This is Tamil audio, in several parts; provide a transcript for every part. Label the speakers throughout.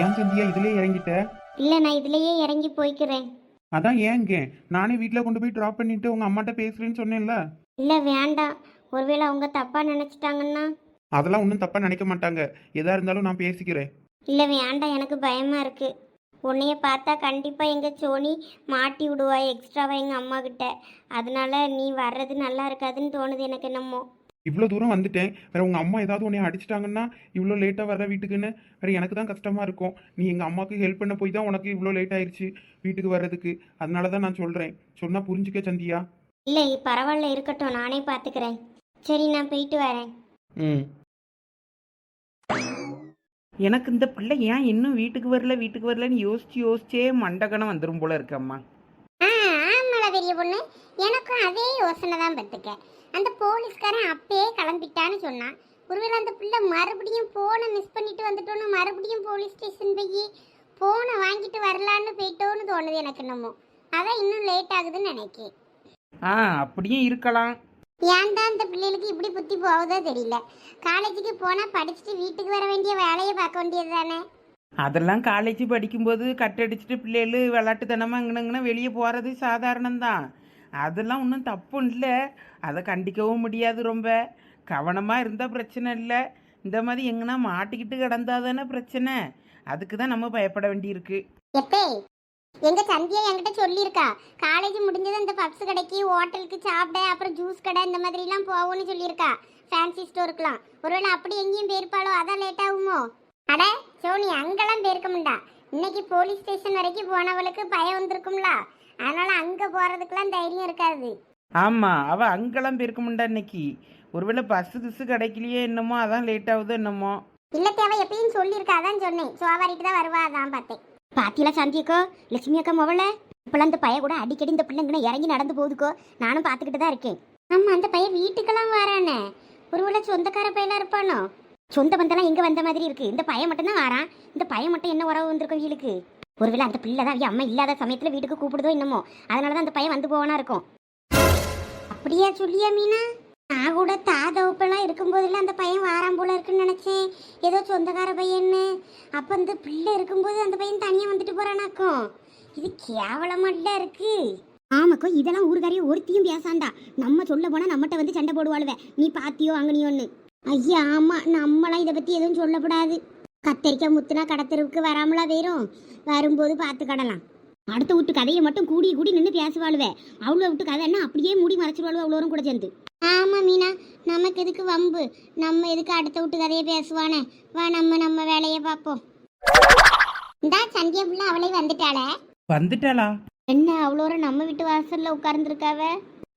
Speaker 1: ஏன் சந்தியா இதுலயே இறங்கிட்ட?
Speaker 2: இல்லை நான் இதுலயே இறங்கி போய்க்கிறேன்.
Speaker 1: அதான் ஏங்க நானே வீட்டில் கொண்டு போய் ட்ராப் பண்ணிட்டு உங்க அம்மாட்ட பேசுறேன்னு சொன்னேன்ல.
Speaker 2: இல்லை வேண்டாம் ஒருவேளை அவங்க தப்பாக நினச்சிட்டாங்கன்னா?
Speaker 1: அதெல்லாம் ஒன்றும் தப்பா நினைக்க மாட்டாங்க. எதா இருந்தாலும் நான் பேசிக்கிறேன்.
Speaker 2: இல்லை வேண்டாம் எனக்கு பயமாக இருக்குது உன்னைய பார்த்தா கண்டிப்பாக எங்கள் சோனி மாட்டி விடுவா எக்ஸ்ட்ராவா எங்கள் அம்மா கிட்ட. அதனால நீ வர்றது நல்லா இருக்காதுன்னு தோணுது எனக்கு என்னமோ.
Speaker 1: இவ்வளோ தூரம் வந்துட்டேன். வேற உங்க அம்மா ஏதாவது உன்னை அடிச்சிட்டாங்கன்னா இவ்வளோ லேட்டாக வர்ற வீட்டுக்குன்னு. வேற எனக்கு தான் கஷ்டமா இருக்கும். நீ எங்க அம்மாவுக்கு ஹெல்ப் பண்ண போய் தான் உனக்கு இவ்வளோ லேட் ஆயிருச்சு வீட்டுக்கு வர்றதுக்கு. அதனால தான் நான் சொல்றேன். சொன்னா புரிஞ்சுக்க சந்தியா?
Speaker 2: இல்லை பரவாயில்ல இருக்கட்டும். நானே பார்த்துக்கிறேன். சரி நான் போயிட்டு வரேன்.
Speaker 1: ம்.
Speaker 3: எனக்கு இந்த பிள்ளை ஏன் இன்னும் வீட்டுக்கு வரல வீட்டுக்கு வரலன்னு யோசிச்சு யோசிச்சே மண்டகனம் வந்துடும் போல இருக்கம்மா
Speaker 2: ஆ ஆமாடா பெரிய பொண்ணு. எனக்கும் அதே யோசனை தான் பத்துக்க அந்த போலீஸ்காரன் அப்பயே கிளம்பிட்டான்னு சொன்னான். ஒருவேளை அந்த பிள்ளை மறுபடியும் போனை மிஸ் பண்ணிட்டு வந்துட்டோன்னு மறுபடியும் போலீஸ் ஸ்டேஷன் போய் போனை வாங்கிட்டு வரலான்னு போயிட்டோன்னு தோணுது எனக்கு என்னமோ. அதான் இன்னும் லேட் ஆகுதுன்னு நினைக்கேன்
Speaker 3: ஆ அப்படியும் இருக்கலாம்.
Speaker 2: ஏன்டா அந்த பிள்ளைகளுக்கு இப்படி புத்தி போகுதோ தெரியல. காலேஜுக்கு போனால் படிச்சுட்டு வீட்டுக்கு வர வேண்டிய வேலையை பார்க்க வேண்டியது தானே?
Speaker 3: அதெல்லாம் காலேஜ் படிக்கும்போது கட்டடிச்சிட்டு பிள்ளைகள் விளாட்டுத்தனமாக இங்கனங்கன்னா வெளியே போகிறது சாதாரணம்தான். அதெல்லாம் ஒன்றும் தப்பும் இல்லை. அதை கண்டிக்கவும் முடியாது ரொம்ப. கவனமாக இருந்தால் பிரச்சனை இல்லை. இந்த மாதிரி எங்கன்னா மாட்டிக்கிட்டு கிடந்தா தானே பிரச்சனை. அதுக்கு தான் நம்ம பயப்பட வேண்டியிருக்கு.
Speaker 2: எப்பே எங்க சந்தியா என்கிட்ட சொல்லியிருக்கா காலேஜ் முடிஞ்சது இந்த பப்ஸ் கடைக்கு ஹோட்டலுக்கு சாப்பிட அப்புறம் ஜூஸ் கடை இந்த மாதிரிலாம் போகும்னு சொல்லியிருக்கா. ஃபேன்சி ஸ்டோருக்குலாம் ஒருவேளை அப்படி எங்கேயும் போயிருப்பாளோ அதான் லேட் ஆகுமோ? அட சோனி அங்கெல்லாம் போயிருக்க முண்டா இன்னைக்கு போலீஸ் ஸ்டேஷன் வரைக்கும் போனவளுக்கு பயம் வந்திருக்கும்ல. அதனால அங்க போறதுக்கெல்லாம் தைரியம் இருக்காது.
Speaker 3: ஆமாம் அவள் அங்கெல்லாம் போயிருக்க முண்டா இன்னைக்கு. ஒருவேளை பஸ்ஸு கிஸ்ஸு கிடைக்கலையே என்னமோ அதான் லேட் ஆகுதோ என்னமோ.
Speaker 2: இல்ல தேவை எப்பயும் சொல்லியிருக்கா அதான் சொன்னேன். சோவாரிட்டு தான் வருவா அதான் பார்த்தேன். பாத்தியில சாந்தியக்கோ லட்சுமி அக்கா மொவல இப்பெல்லாம் அந்த பைய கூட அடிக்கடி இந்த பிள்ளைங்க இறங்கி நடந்து போகுதுக்கோ. நானும் பார்த்துக்கிட்டு தான் இருக்கேன். ஆமா அந்த பையன் வீட்டுக்கெல்லாம் வரானே. ஒருவேளை சொந்தக்கார பையலாம் இருப்பானோ? சொந்த பந்தெல்லாம் எங்க வந்த மாதிரி இருக்கு? இந்த பையன் மட்டும் தான் வரான். இந்த பையன் மட்டும் என்ன உறவு வந்திருக்கும் வீட்டுக்கு ஒருவேளை அந்த பிள்ளை தான் அம்மா இல்லாத சமயத்துல வீட்டுக்கு கூப்பிடுதோ என்னமோ. அதனால தான் அந்த பையன் வந்து போவானா இருக்கும். அப்படியா சொல்லியா மீனா? நான் கூட தாதவப்பெல்லாம் இருக்கும்போதெல்லாம் அந்த பையன் வாராம் போல இருக்குன்னு நினச்சேன். ஏதோ சொந்தக்கார பையன்னு. அப்போ அந்த பிள்ளை இருக்கும்போது அந்த பையன் தனியாக வந்துட்டு போகிறானாக்கும் இது கேவலமாட்டா இருக்கு. ஆமாக்கோ இதெல்லாம் ஊருக்காரியை ஒருத்தியும் பேசாண்டா. நம்ம சொல்ல போனால் நம்மகிட்ட வந்து சண்டை போடுவாளுவே. நீ பாத்தியோ அங்கனியோன்னு ஐயா ஆமா நம்மளாம் இதை பத்தி எதுவும் சொல்லக்கூடாது. கத்தரிக்காய் முத்துனா கடத்தெருவுக்கு வராமலா வேறும். வரும்போது பார்த்து கடலாம். அடுத்த விட்டு கதையை மட்டும் கூடி கூடி நின்று பேசுவாளுவ. அவ்வளோ விட்டு கதைன்னா அப்படியே மூடி மறைச்சிருவாளுவ அவ்வளோரும் கூட சேர்ந்து. ஆமா மீனா. நமக்கு எதுக்கு வம்பு? நம்ம எதுக்கு அடுத்த விட்டு கதையை பேசுவானே? வா நம்ம நம்ம வேலையை பார்ப்போம். இந்தா சந்தியா புள்ள அவளே வந்துட்டாளே.
Speaker 3: வந்துட்டாளா?
Speaker 2: என்ன அவ்வளோ நம்ம வீட்டு வாசல்ல உட்கார்ந்துருக்காவ?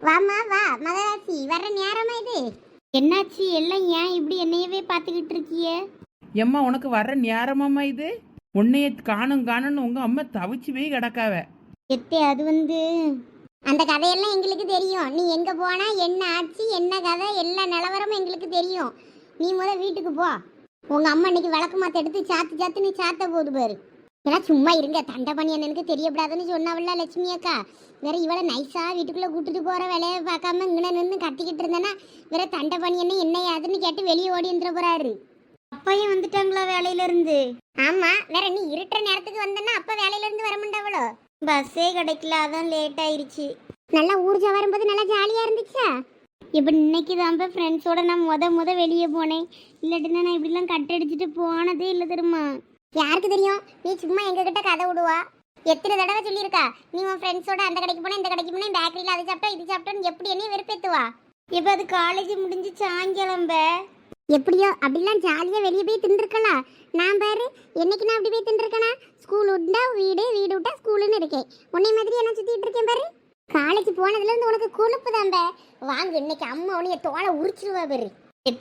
Speaker 2: வாமா வா மகராசி. வர நேரமா இது? என்னாச்சு? எல்லாம் ஏன் இப்படி என்னையவே பார்த்துக்கிட்டு இருக்கியே?
Speaker 3: எம்மா உனக்கு வர்ற நேரமாம்மா இது? உன்னைய காணும் காணும்னு உங்கள் அம்மா தவிச்சு போய் கிடக்காவ.
Speaker 2: எத்தே அது வந்து? அந்த கதையெல்லாம் எங்களுக்கு தெரியும். நீ எங்க போனா என்ன ஆச்சு என்ன கதை எல்லா நிலவரமும் எங்களுக்கு தெரியும். நீ முத வீட்டுக்கு போ. உங்க அம்மா இன்னைக்கு விளக்கு மாத்த எடுத்து சாத்து சாத்து நீ சாத்த போது பாரு. ஏன்னா சும்மா இருங்க. தண்டை பண்ணி எனக்கு தெரியப்படாதுன்னு சொன்னாவில்ல லட்சுமி அக்கா. வேற இவளை நைஸா வீட்டுக்குள்ள கூட்டிட்டு போற வேலையை பார்க்காம இங்கே நின்று கத்திக்கிட்டு இருந்தேன்னா வேற தண்டை பண்ணி என்ன என்ன யாதுன்னு கேட்டு வெளியே ஓடி இருந்துட போறாரு. அப்பையும் வந்துட்டாங்களா வேலையில இருந்து ஆமா வேற நீ இருட்டுற நேரத்துக்கு வந்தனா அப்ப வேலையில இருந்து வர மாட்டாவளோ பஸ்ஸே கிடைக்கல அதான் லேட் ஆயிருச்சு. நல்லா ஊர்ஜா வரும்போது நல்லா ஜாலியா இருந்துச்சா? இப்போ இன்னைக்கு தான் ஃப்ரெண்ட்ஸோட நான் முத முத வெளியே போனேன். இல்லாட்டினா நான் இப்படிலாம் கட் அடிச்சுட்டு போனதே இல்லை தெரியுமா? யாருக்கு தெரியும்? நீ சும்மா எங்க கிட்ட கதை விடுவா. எத்தனை தடவை சொல்லியிருக்கா? நீ உன் ஃப்ரெண்ட்ஸோட அந்த கடைக்கு போனேன் இந்த கடைக்கு போனேன் பேக்கரியில் அது சாப்பிட்டா இது சாப்பிட்டோன்னு எப்படி என்ன வெறுப்பேத்துவா? இப்போ அது காலேஜ் முடிஞ்சு சாயங்காலம்ப. எப்படியோ அப்படிலாம் ஜாலியாக வெளியே போய் தின்றுருக்கலாம் நான் பாரு என்னைக்கு நான் அப்படி போய் தின்றுருக்கேனா? ஸ்கூல் விட்டா வீடு வீடு விட்டா ஸ்கூலுன்னு இருக்கேன். உன்னை மாதிரி என்ன சுற்றிட்டு இருக்கேன் பாரு? காலேஜ் போனதுலேருந்து உனக்கு கொழுப்பு தான்ப வாங்க இன்னைக்கு அம்மா உனைய தோலை உரிச்சிருவா பாரு.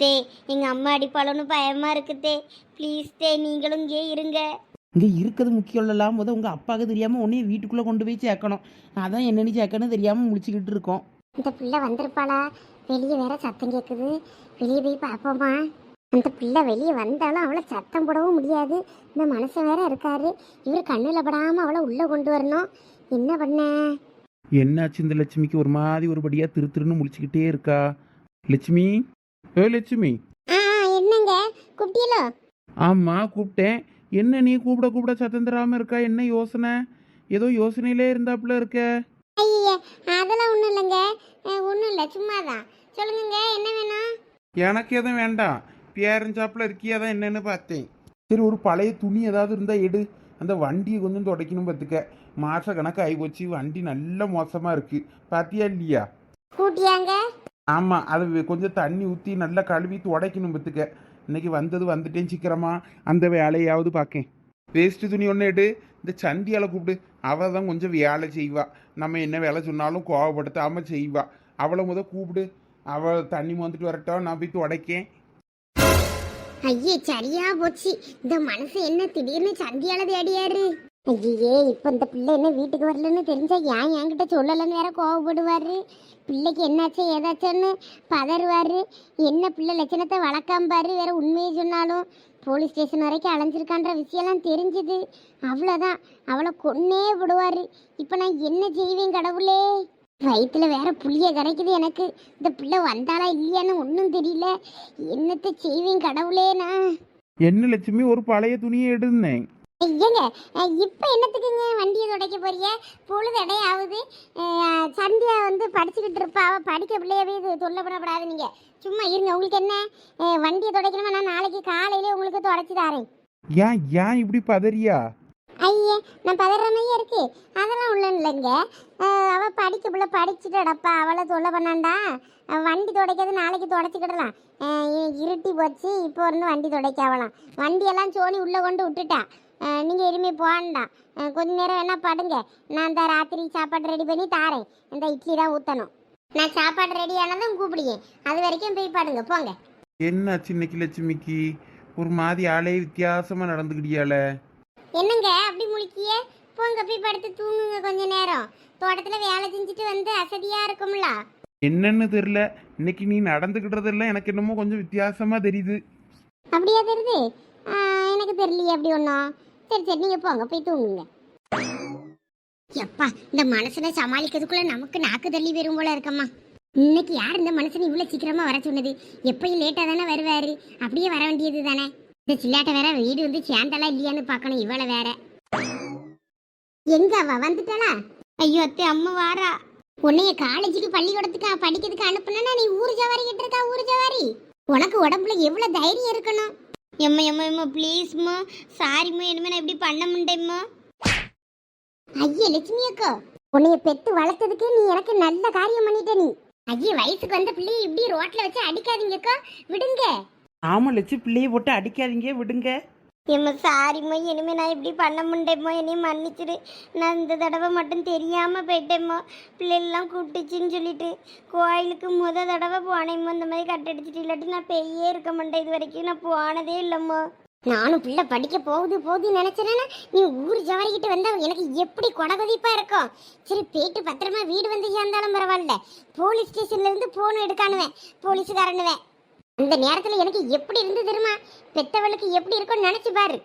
Speaker 2: தே எங்கள் அம்மா அடிப்பாளோன்னு பயமா இருக்குதே ப்ளீஸ் தே நீங்களும் இங்கே இருங்க.
Speaker 3: இங்கே இருக்கிறது முக்கியம் இல்லாமல் முத உங்கள் அப்பாவுக்கு தெரியாமல் உன்னைய வீட்டுக்குள்ளே கொண்டு போய் சேர்க்கணும். அதான் என்னென்னு சேர்க்கணும் தெரியாமல் முடிச்சுக்கிட்டு இருக்கோம்.
Speaker 2: இந்த பிள்ளை வந்திருப்பாளா? வெளியே வேற சத்தம் கேட்குது வெளியே போய் பார்ப்போமா? அந்த பிள்ளை வெளியே வந்தாலும் அவளை சத்தம் போடவும் முடியாது. இந்த மனசு வேற இருக்காரு. இவர் கண்ணில் படாமல் அவளை உள்ளே கொண்டு வரணும். என்ன பண்ண?
Speaker 1: என்னாச்சு இந்த லட்சுமிக்கு? ஒரு மாதிரி ஒருபடியா திரு திருன்னு முழிச்சுக்கிட்டே இருக்கா. லட்சுமி? ஏ லட்சுமி.
Speaker 2: ஆ என்னங்க? குட்டியலோ
Speaker 1: ஆமாம் கூப்பிட்டேன். என்ன நீ கூப்பிட கூப்பிட சத்தம் தராமல் இருக்கா? என்ன யோசனை? ஏதோ யோசனையிலே இருந்தாப்புல இருக்க.
Speaker 2: ஐயே அதெல்லாம் ஒன்றும் இல்லைங்க. ஒன்றும் இல்லை சும்மா தான் சொல்லுங்கங்க என்ன வேணும்?
Speaker 1: எனக்கு எதுவும் வேண்டாம். பேரஞ்சாப்புல இருக்கியா தான் என்னன்னு பார்த்தேன். சரி ஒரு பழைய துணி ஏதாவது இருந்தால் எடு. அந்த வண்டியை கொஞ்சம் துடைக்கணும் பார்த்துக்க. மாச கணக்கு ஆகி போச்சு. வண்டி நல்ல மோசமாக இருக்கு. பாத்தியா இல்லையா?
Speaker 2: கூட்டியாங்க?
Speaker 1: ஆமாம் அதை கொஞ்சம் தண்ணி ஊற்றி நல்லா கழுவி துடைக்கணும் பார்த்துக்க. இன்னைக்கு வந்தது வந்துட்டேன் சீக்கிரமா. அந்த வேலையாவது பார்க்கேன். வேஸ்ட்டு துணி ஒன்று எடு. இந்த சந்தியால் கூப்பிடு. அவள் தான் கொஞ்சம் வேலை செய்வா. நம்ம என்ன வேலை சொன்னாலும் கோவப்படுத்தாமல் செய்வா. அவளை முத கூப்பிடு. அவள் தண்ணி வந்துட்டு வரட்டும். நான் போய் துடைக்கேன்.
Speaker 2: ஐயே சரியா போச்சு. இந்த மனசு என்ன திடீர்னு சந்தியால தேடியாரு? ஐயே இப்ப இந்த பிள்ளை என்ன வீட்டுக்கு வரலன்னு தெரிஞ்சா ஏன் என்கிட்ட சொல்லலன்னு வேற கோவப்படுவாரு? பிள்ளைக்கு என்னாச்சு ஏதாச்சுன்னு பதறுவாரு. என்ன பிள்ளை லட்சணத்தை வளர்க்காம பாரு வேற உண்மையை சொன்னாலும். போலீஸ் ஸ்டேஷன் வரைக்கும் அலைஞ்சிருக்கான்ற விஷயம்லாம் தெரிஞ்சுது. அவ்வளோதான் அவளை கொன்னே விடுவார். இப்போ நான் என்ன செய்வேன் கடவுளே? வயிற்றுல வேற புளிய கிடைக்குது எனக்கு. இந்த பிள்ளை வந்தாளா இல்லையான்னு ஒன்றும் தெரியல. என்னத்தை செய்வேன் கடவுளே நான்?
Speaker 1: என்ன லட்சுமி ஒரு பழைய துணியை எடுந்தேன்
Speaker 2: ஏங்க இப்ப என்னத்துக்குங்க வண்டியை துடைக்க போறிய பொழுது இடையாவது சந்தியா வந்து படிச்சுக்கிட்டு இருப்பா. அவ படிக்க பிள்ளையவே இது தொல்லை பண்ணப்படாது நீங்க சும்மா இருங்க உங்களுக்கு என்ன? வண்டியை துடைக்கணுமா? நான் நாளைக்கு காலையிலே உங்களுக்கு துடைச்சி தரேன்.
Speaker 1: ஏன் ஏன் இப்படி பதறியா?
Speaker 2: ஐயே நான் பதற மாதிரியே இருக்கு. அதெல்லாம் உள்ள இல்லைங்க. அஹ் அவ படிக்க பிள்ளை படிச்சுட்டடப்பா அவளை தொல்லை பண்ணாண்டா. வண்டி துடைக்கிறது நாளைக்கு துடைச்சிக்கிடலாம் இருட்டி போச்சு. இப்போ இருந்து வண்டி துடைக்க ஆகலாம் வண்டியெல்லாம் சோனி உள்ளே கொண்டு விட்டுட்டா. அஹ் நீங்க இனிமே போகண்டாம் கொஞ்ச நேரம் வேணா படுங்க. நான் இந்த ராத்திரி சாப்பாடு ரெடி பண்ணி தாரேன். இந்த இட்லி தான் ஊற்றணும் நான் சாப்பாடு ரெடி ஆனதும் கூப்பிடுங்க. அது வரைக்கும் போய் படுங்க. போங்க.
Speaker 1: என்னாச்சு இன்னைக்கு லட்சுமிக்கு? ஒரு மாதிரி ஆளே வித்தியாசமாக நடந்துக்கிட்டியால
Speaker 2: என்னங்க? அப்படி முழிக்கிய? போங்க போய் படுத்து தூங்குங்க கொஞ்ச நேரம். தோட்டத்துல வேலை செஞ்சுட்டு வந்து அசதியா இருக்கும்ல.
Speaker 1: என்னன்னு தெரில இன்னைக்கு நீ நடந்துக்கிட்டதெல்லாம் எனக்கு என்னமோ கொஞ்சம் வித்தியாசமாக தெரியுது.
Speaker 2: அப்படியா தெரியுது? ஆ, எனக்கு தெரியலையே அப்படி ஒன்றும் சரி சரி நீங்க போங்க போய் தூங்குங்க. எப்பா இந்த மனுஷனை சமாளிக்கிறதுக்குள்ள நமக்கு நாக்கு தள்ளி வரும் போல இருக்கம்மா. இன்னைக்கு யார் இந்த மனுஷன் இவ்வளவு சீக்கிரமா வர சொன்னது? எப்பயும் லேட்டா தானே வருவாரு? அப்படியே வர வேண்டியது தானே? இந்த சில்லாட்ட வேற வீடு வந்து சேந்தலா இல்லையான்னு பார்க்கணும் இவளை வேற. எங்க அவ? வந்துட்டாளா? ஐயோ அத்தை அம்மா வாரா. உன்னைய காலேஜுக்கு பள்ளிக்கூடத்துக்கு படிக்கிறதுக்கு அனுப்புனா நீ ஊர் ஜவாரி கிட்ட இருக்கா ஊர் ஜவாரி உனக்கு உடம்புல எவ்வளவு தைரியம் இருக்கணும்? எம்மா எம்மா எம்மா ப்ளீஸ்மா சாரிம்மா இனிமே நான் இப்படி பண்ண முடியேம்மா ஐயா லட்சுமி அக்கா உன்னைய பெத்து வளர்த்ததுக்கு நீ எனக்கு நல்ல காரியம் பண்ணிட்ட நீ. ஐயா வயசுக்கு வந்த பிள்ளைய இப்படி ரோட்ல வச்சு அடிக்காதீங்க அக்கா. விடுங்க.
Speaker 3: ஆமாம் லட்சு பிள்ளையை போட்டு அடிக்காதீங்க விடுங்க.
Speaker 2: எம்மா சாரிம்மா இனிமே நான் இப்படி பண்ண முடியேம்மா என்னையும் மன்னிச்சிடு நான் இந்த தடவை மட்டும் தெரியாமல் போயிட்டேம்மா. பிள்ளைகள்லாம் கூப்பிட்டுச்சின்னு சொல்லிட்டு கோயிலுக்கு முத தடவை போனேம்மா. இந்த மாதிரி கட்டடிச்சிட்டு இல்லாட்டி நான் பெய்யே இருக்க மாட்டேன். இது வரைக்கும் நான் போனதே இல்லைம்மா. நானும் பிள்ளை படிக்க போகுது போகுதுன்னு நினைச்சேன்னா நீ ஊர் ஜவரிக்கிட்டு வந்தா எனக்கு எப்படி கொடகதிப்பா இருக்கும்? சரி போயிட்டு பத்திரமா வீடு வந்து சேர்ந்தாலும் பரவாயில்ல. போலீஸ் ஸ்டேஷன்ல இருந்து போன் எடுக்கானுவேன். போலீஸுக்காரனுவேன் அந்த நேரத்துல எனக்கு எப்படி இருந்து தெரியுமா? பெத்தவளுக்கு எப்படி இருக்கும்னு நினைச்சு பாரு.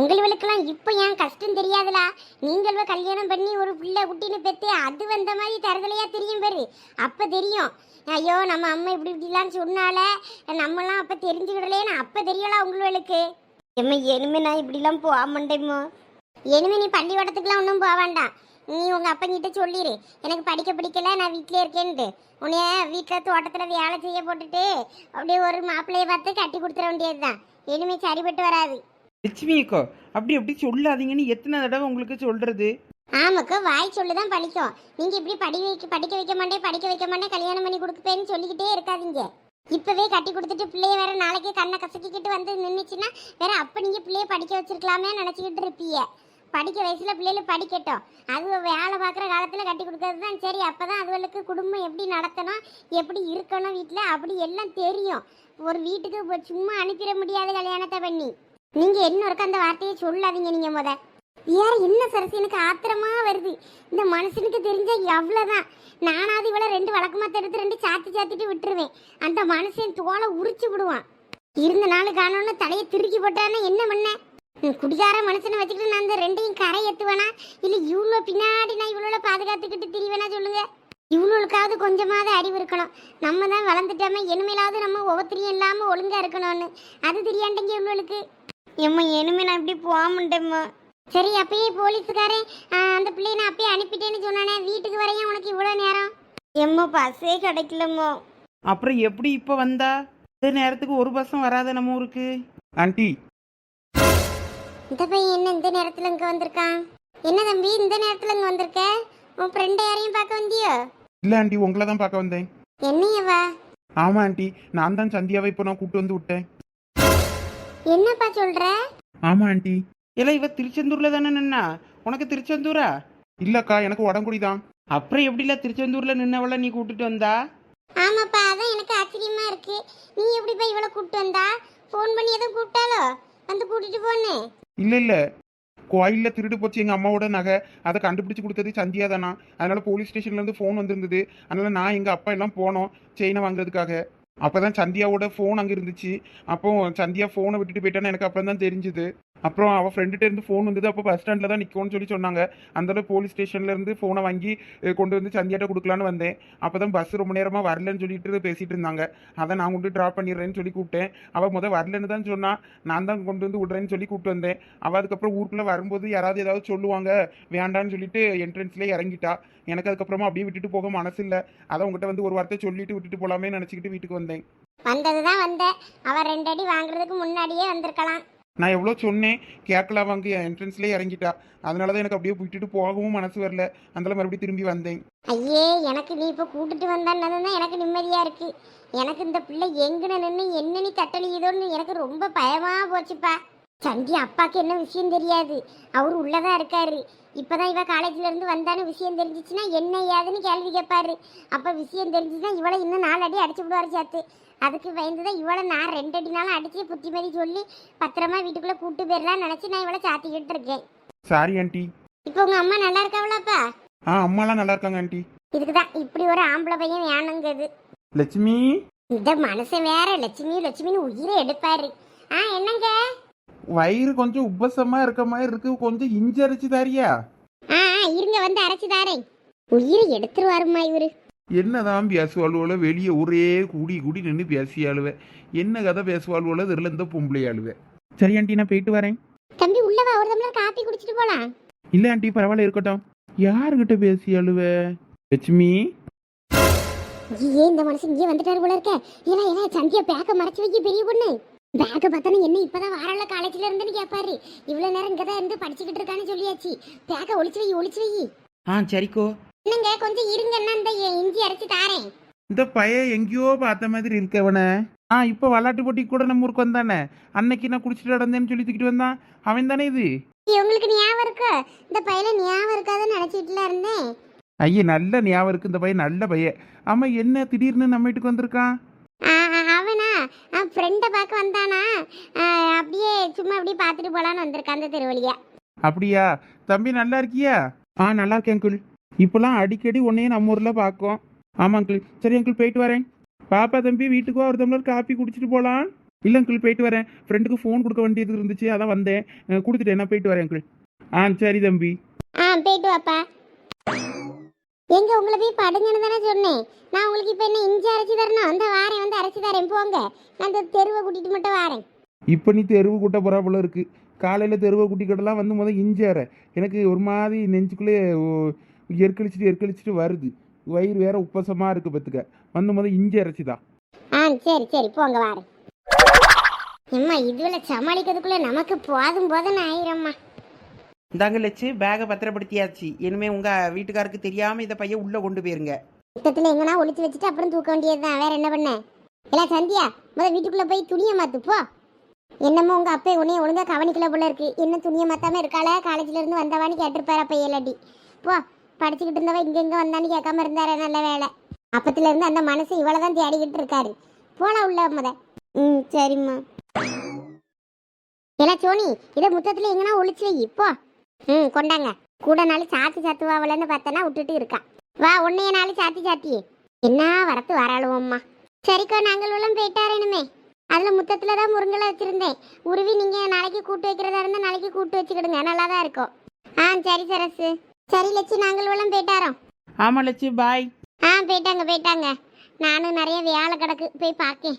Speaker 2: உங்களுக்கெல்லாம் இப்போ ஏன் கஷ்டம் தெரியாதுலா? நீங்களும் கல்யாணம் பண்ணி ஒரு பிள்ளை குட்டின்னு பெற்று அது வந்த மாதிரி தருதலையா தெரியும் பாரு. அப்போ தெரியும். ஐயோ நம்ம அம்மா இப்படி இப்படிலாம் சொன்னால நம்மலாம் அப்போ தெரிஞ்சுக்கிடலேன்னு அப்போ தெரியலா உங்களுக்கு எம்மா இனிமே நான் இப்படிலாம் போக மாட்டேமோ இனிமே நீ பள்ளிக்கூடத்துக்குலாம் ஒன்றும் போக வேண்டாம். நீ உங்க அப்பங்கிட்ட சொல்லிடு எனக்கு படிக்க பிடிக்கல நான் வீட்டிலே இருக்கேன்ட்டு. உன்னைய வீட்டில் தோட்டத்தில் வேலை செய்ய போட்டுட்டு அப்படியே ஒரு மாப்பிள்ளைய பார்த்து கட்டி கொடுத்துட வேண்டியதுதான். இனிமே சரிப்பட்டு வராது.
Speaker 3: லட்சுமி அக்கா அப்படி அப்படி சொல்லாதீங்கன்னு எத்தனை தடவை உங்களுக்கு சொல்கிறது
Speaker 2: ஆமாக்கா வாய் சொல்லுதான் பழிக்கும். நீங்க இப்படி படி வைக்க படிக்க வைக்க மாட்டேன் படிக்க வைக்க மாட்டேன் கல்யாணம் பண்ணி கொடுப்பேன்னு சொல்லிக்கிட்டே இருக்காதீங்க. இப்பவே கட்டி கொடுத்துட்டு பிள்ளைய வேற நாளைக்கு கண்ணை கசக்கிக்கிட்டு வந்து நின்றுச்சுன்னா வேற அப்ப நீங்க பிள்ளைய படிக்க வச்சிருக்கலாமே நினைச்சுக்கிட்டு இருப்பீங்க. படிக்க வயசில் பிள்ளைகள் படிக்கட்டும். அது வேலை பார்க்குற காலத்தில் கட்டி கொடுக்கறது தான் சரி. அப்பதான் அதுகளுக்கு குடும்பம் எப்படி நடத்தணும் எப்படி இருக்கணும் வீட்டில் அப்படி எல்லாம் தெரியும். ஒரு வீட்டுக்கு இப்போ சும்மா அனுப்பிட முடியாது கல்யாணத்தை பண்ணி. நீங்கள் இன்னொருக்க அந்த வார்த்தையை சொல்லாதீங்க நீங்கள் முத. வேற என்ன சரசு? எனக்கு ஆத்திரமா வருது. இந்த மனுஷனுக்கு தெரிஞ்ச எவ்வளவுதான். நானாவது இவ்வளோ ரெண்டு வழக்கமாக எடுத்து ரெண்டு சாத்தி சாத்திட்டு விட்டுருவேன். அந்த மனுஷன் தோலை உரிச்சு விடுவான். இருந்த நாள் காணோன்னு தலையை திருக்கி போட்டான்னு என்ன பண்ண? குடிகார மனுஷனை வச்சுக்கிட்டு நான் அந்த ரெண்டையும் கரை ஏத்துவேனா? இல்ல இவ்வளோ பின்னாடி நான் இவ்வளோ பாதுகாத்துக்கிட்டு திரிவேனா சொல்லுங்க? இவளுக்காவது கொஞ்சமாவது அறிவு இருக்கணும். நம்ம தான் வளர்ந்துட்டோமே இனிமேலாவது நம்ம ஒவ்வொருத்தரையும் இல்லாமல் ஒழுங்கா இருக்கணும்னு. அது தெரியாண்டங்க இவளுக்கு? எம்மா இனிமே நான் இப்படி போக மாட்டேம்மா. சரி அப்பயே போலீஸுக்காரன் ஆ, அந்த பிள்ளைய நான் அப்பயே அனுப்பிட்டேன்னு சொன்னானே வீட்டுக்கு வரையும் உனக்கு இவ்வளோ நேரம்? எம்மா பஸ்ஸே கிடைக்கலம்மா.
Speaker 3: அப்புறம் எப்படி இப்போ வந்தா? இந்த நேரத்துக்கு ஒரு பஸ்ஸும் வராத நம்ம ஊருக்கு.
Speaker 1: ஆண்டி
Speaker 2: இந்த பையன் என்ன இந்த நேரத்தில் இங்கே வந்திருக்கான்? என்ன தம்பி இந்த நேரத்தில் இங்கே வந்திருக்க? உன் ஃப்ரெண்டை யாரையும் பார்க்க வந்தியோ?
Speaker 1: இல்லை ஆண்டி உங்களை தான் பார்க்க வந்தேன்.
Speaker 2: என்னையவா
Speaker 1: ஆமாம் ஆண்டி நான் தான் சந்தியாவை இப்போ நான் கூப்பிட்டு வந்து விட்டேன்.
Speaker 2: என்னப்பா சொல்ற?
Speaker 1: ஆமாம் ஆண்டி.
Speaker 3: இல்லை இவ திருச்செந்தூர்ல தானே நின்னா? உனக்கு திருச்செந்தூரா?
Speaker 1: இல்லைக்கா எனக்கு உடம்புடி தான்.
Speaker 3: அப்புறம் எப்படில திருச்செந்தூர்ல நின்னவள நீ கூட்டிட்டு வந்தா?
Speaker 2: ஆமாப்பா அதான் எனக்கு ஆச்சரியமா இருக்கு. நீ எப்படிப்பா இவளை கூப்பிட்டு வந்தா? ஃபோன் பண்ணி எதுவும் கூப்பிட்டாலோ வந்து கூட்டிட்டு போன்னு.
Speaker 1: இல்லை இல்லை. கோயிலில் திருடு போச்சு எங்கள் அம்மாவோட நகை. அதை கண்டுபிடிச்சி கொடுத்தது சந்தியா தானா. அதனால் போலீஸ் ஸ்டேஷன்லேருந்து ஃபோன் வந்திருந்தது. அதனால் நான் எங்கள் அப்பா எல்லாம் போனோம் செயினை வாங்குறதுக்காக. அப்போ தான் சந்தியாவோட ஃபோன் அங்கே இருந்துச்சு. அப்போ சந்தியா ஃபோனை விட்டுட்டு போயிட்டான்னு எனக்கு அப்புறம் தான் தெரிஞ்சுது. அப்புறம் அவள் ஃப்ரெண்டுகிட்ட இருந்து ஃபோன் வந்தது. அப்போ பஸ் ஸ்டாண்டில் தான் நிற்கும்னு சொல்லி சொன்னாங்க. அந்த போலீஸ் ஸ்டேஷன்லேருந்து ஃபோனை வாங்கி கொண்டு வந்து சந்தியாட்ட கொடுக்கலான்னு வந்தேன். அப்போ தான் பஸ் ரொம்ப நேரமாக வரலன்னு சொல்லிட்டு பேசிகிட்டு இருந்தாங்க. அதை நான் கொண்டு ட்ராப் பண்ணிடுறேன்னு சொல்லி கூப்பிட்டேன். அவள் முதல் வரலன்னு தான் சொன்னால் நான் தான் கொண்டு வந்து விடுறேன்னு சொல்லி கூப்பிட்டு வந்தேன். அவள் அதுக்கப்புறம் ஊருக்குள்ளே வரும்போது யாராவது ஏதாவது சொல்லுவாங்க வேண்டான்னு சொல்லிட்டு என்ட்ரன்ஸ்லேயே இறங்கிட்டா. எனக்கு அதுக்கப்புறமா அப்படியே விட்டுட்டு போக மனசு இல்லை. அதை உங்ககிட்ட வந்து ஒரு வார்த்தை சொல்லிட்டு விட்டுட்டு போகலாமே நினச்சிக்கிட்டு வீட்டுக்கு வந்தேன்.
Speaker 2: வந்ததுதான் வந்த அவ ரெண்டு அடி வாங்குறதுக்கு முன்னாடியே வந்திருக்கலாம்.
Speaker 1: நான் எவ்வளோ சொன்னேன் கேட்கல அவங்க என்ட்ரன்ஸ்லேயே இறங்கிட்டா. அதனால தான் எனக்கு அப்படியே விட்டுட்டு போகவும் மனசு வரல. அதனால மறுபடியும் திரும்பி வந்தேன்.
Speaker 2: ஐயே எனக்கு நீ இப்போ கூட்டிட்டு வந்தான்னு எனக்கு நிம்மதியாக இருக்கு. எனக்கு இந்த பிள்ளை எங்கன நின்று என்ன நீ தட்டழியுதோன்னு எனக்கு ரொம்ப பயமாக போச்சுப்பா. சந்தி அப்பாவுக்கு என்ன விஷயம் தெரியாது. அவர் உள்ளதான் இருக்காரு. இப்போதான் இவ காலேஜ்ல இருந்து வந்தான்னு விஷயம் தெரிஞ்சிச்சுன்னா என்ன ஏதுன்னு கேள்வி கேட்பாரு அப்ப விஷயம் தெரிஞ்சுன்னா இவளை இன்னும் நாலு அடி அடிச்சு விடுவார் சாத்து. அதுக்கு பயந்துதான் இவளை நான் ரெண்டு அடினாலும் அடிச்சு புத்திமதி சொல்லி பத்திரமா வீட்டுக்குள்ள கூட்டு போயிடலாம்னு நினைச்சு நான் இவளை சாத்திக்கிட்டு இருக்கேன்.
Speaker 1: சாரி ஆண்டி
Speaker 2: இப்போ உங்க அம்மா நல்லா இருக்காவளாப்பா?
Speaker 1: ஆ அம்மாலாம் நல்லா இருக்காங்க ஆண்டி
Speaker 2: இதுக்கு தான் இப்படி ஒரு ஆம்பளை பையன் வேணுங்கிறது.
Speaker 1: லட்சுமி?
Speaker 2: இந்த மனுஷன் வேற லட்சுமி லட்சுமின்னு உயிரை எடுப்பாரு. ஆ என்னங்க?
Speaker 1: வயிறு கொஞ்சம் உப்பசமா இருக்க மாதிரி இருக்கு கொஞ்சம் இஞ்சி அரைச்சு தாரியா?
Speaker 2: ஆ ஆ, இருங்க வந்து அரைச்சு தாரேன். உயிரை எடுத்துருவாருமா இவரு.
Speaker 1: என்னதான் பேசுவாளுவோல வெளியே ஒரே கூடி கூடி நின்று பேசியாளுவ. என்ன கதை பேசுவாளுவோல இதில் இந்த பொம்பளை ஆளுவ சரி ஆண்டி நான் போயிட்டு வரேன்.
Speaker 2: தம்பி உள்ளவா ஒரு டம்ளர் காப்பி குடிச்சிட்டு போலாம்.
Speaker 1: இல்லை ஆண்டி பரவாயில்ல இருக்கட்டும். யாருக்கிட்ட பேசியாளுவ? லட்சுமி?
Speaker 2: ஏன் இந்த மனுஷன் இங்கே வந்துட்டாரு போல இருக்க. ஏன்னா ஏன்னா சந்தியா பேக்க மறைச்சு வைக்க பெரிய பொண்ணு. பேக்க பார்த்தானே என்ன இப்பதான் வாரல காலேஜ்ல இருந்துன்னு கேட்பாரு இவ்வளவு நேரம் இங்க தான் இருந்து படிச்சுக்கிட்டு இருக்கான்னு சொல்லியாச்சு. பேக்க ஒளிச்சு வை ஒளிச்சு வை.
Speaker 3: ஆ சரிக்கோ.
Speaker 2: என்னங்க கொஞ்சம் இருங்கன்னா இந்த இஞ்சி அரைச்சு தாரேன்.
Speaker 1: இந்த பையன் எங்கேயோ பார்த்த மாதிரி இருக்கவன ஆ இப்போ விளாட்டு போட்டி கூட நம்ம ஊருக்கு வந்தானே? அன்னைக்கு நான் குடிச்சிட்டு நடந்தேன்னு சொல்லி தூக்கிட்டு வந்தான் அவன் தானே இது?
Speaker 2: உங்களுக்கு ஞாபகம் இருக்கா? இந்த பையல ஞாபகம் இருக்காதுன்னு நினைச்சிட்டுல இருந்தேன்.
Speaker 1: ஐயே நல்ல ஞாபகம் இருக்கு இந்த பையன் நல்ல பையன். ஆமா என்ன திடீர்னு நம்ம வீட்டுக்கு வந்திருக்கான்?
Speaker 2: ஆ, அவனா? ஃப்ரெண்டை பார்க்க வந்தானா? அப்படியே சும்மா அப்படியே பார்த்துட்டு போலான்னு வந்திருக்கான் அந்த திருவழியா.
Speaker 1: அப்படியா? தம்பி நல்லா இருக்கியா? ஆ நல்லா இருக்கேன் அங்கிள். இப்போலாம் அடிக்கடி உன்னையே நம்ம ஊரில் பார்க்கோம் ஆமாம் அங்கிள் சரி அங்கிள் போயிட்டு வரேன். பாப்பா தம்பி வீட்டுக்கு ஒரு டம்ளர் காப்பி குடிச்சிட்டு போகலாம். இல்லை அங்கிள் போயிட்டு வரேன். ஃப்ரெண்டுக்கு ஃபோன் கொடுக்க வேண்டியது இருந்துச்சு அதான் வந்தேன். கொடுத்துட்டேன் நான் போயிட்டு வரேன் அங்கிள் ஆ சரி தம்பி.
Speaker 2: ஆ போயிட்டு வாப்பா. எங்க உங்களை போய் படுங்கன்னு தானே சொன்னேன். நான் உங்களுக்கு இப்போ என்ன இஞ்சி அரைச்சி தரணும் அந்த வாரேன் வந்து அரைச்சி தரேன் போங்க. நான் இந்த தெருவை கூட்டிட்டு மட்டும் வாரேன்.
Speaker 1: இப்போ நீ தெருவு கூட்ட போகிறா போல இருக்கு. காலையில் தெருவை கூட்டி கிட்டலாம் வந்து முதல் இஞ்சேற எனக்கு ஒரு மாதிரி நெஞ்சுக்குள்ளே ஓ, எற்கழிச்சிட்டு எற்கழிச்சிட்டு வருது. வயிறு வேற உப்பசமாக இருக்கு பத்துக்க. வந்து முதல் இஞ்சி அரைச்சிதான்
Speaker 2: ஆ சரி சரி போங்க வாரேன் அம்மா இதுல சமாளிக்கிறதுக்குள்ள நமக்கு போதும் போதும் ஆயிரம்மா.
Speaker 3: இந்தாங்க லட்சு பேகை பத்திரப்படுத்தியாச்சு. இனிமே உங்க வீட்டுக்காருக்கு தெரியாம இதை பையன் உள்ள கொண்டு போயிருங்க.
Speaker 2: மொத்தத்தில் எங்கன்னா ஒளிச்சு வச்சுட்டு அப்புறம் தூக்க வேண்டியதுதான் வேற என்ன பண்ண? எல்லாம் சந்தியா முத வீட்டுக்குள்ள போய் துணியை மாத்து போ. என்னமோ உங்க அப்பே உன்னைய ஒழுங்கா கவனிக்கல போல இருக்கு. என்ன துணியை மாத்தாம இருக்காள? காலேஜ்ல இருந்து வந்தவான்னு கேட்டிருப்பாரு அப்ப ஏலாட்டி போ. படிச்சுக்கிட்டு இருந்தவ இங்க இங்க வந்தான்னு கேட்காம இருந்தாரு நல்ல வேலை அப்பத்துல இருந்து அந்த மனசு இவ்வளவுதான் தேடிக்கிட்டு இருக்காரு. போலாம் உள்ள முத. ம் சரிம்மா. ஏன்னா சோனி இதை முத்தத்துல எங்கன்னா ஒளிச்சு வை இப்போ ம் கொண்டாங்க. கூட நாள் சாத்தி சாத்துவாவலன்னு பார்த்தனா விட்டுட்டு இருக்கா. வா உன்னைய நாள் சாத்தி சாத்தியே என்ன வரத்து வராளுவோம்மா. சரிக்கா நாங்கள் உள்ள போயிட்டாரேனுமே அதில் முத்தத்துல தான் முருங்கலை வச்சிருந்தேன். உருவி நீங்கள் நாளைக்கு கூட்டு வைக்கிறதா இருந்தால் நாளைக்கு கூட்டு வச்சுக்கிடுங்க. நல்லா தான் இருக்கும். ஆ சரி சரசு. சரி லட்சி நாங்கள் எல்லாம் போயிட்டாரோம்.
Speaker 3: ஆமா லட்சு பாய்.
Speaker 2: ஆ போயிட்டாங்க போயிட்டாங்க. நானும் நிறைய வேலை கிடக்கு போய் பார்க்கேன்.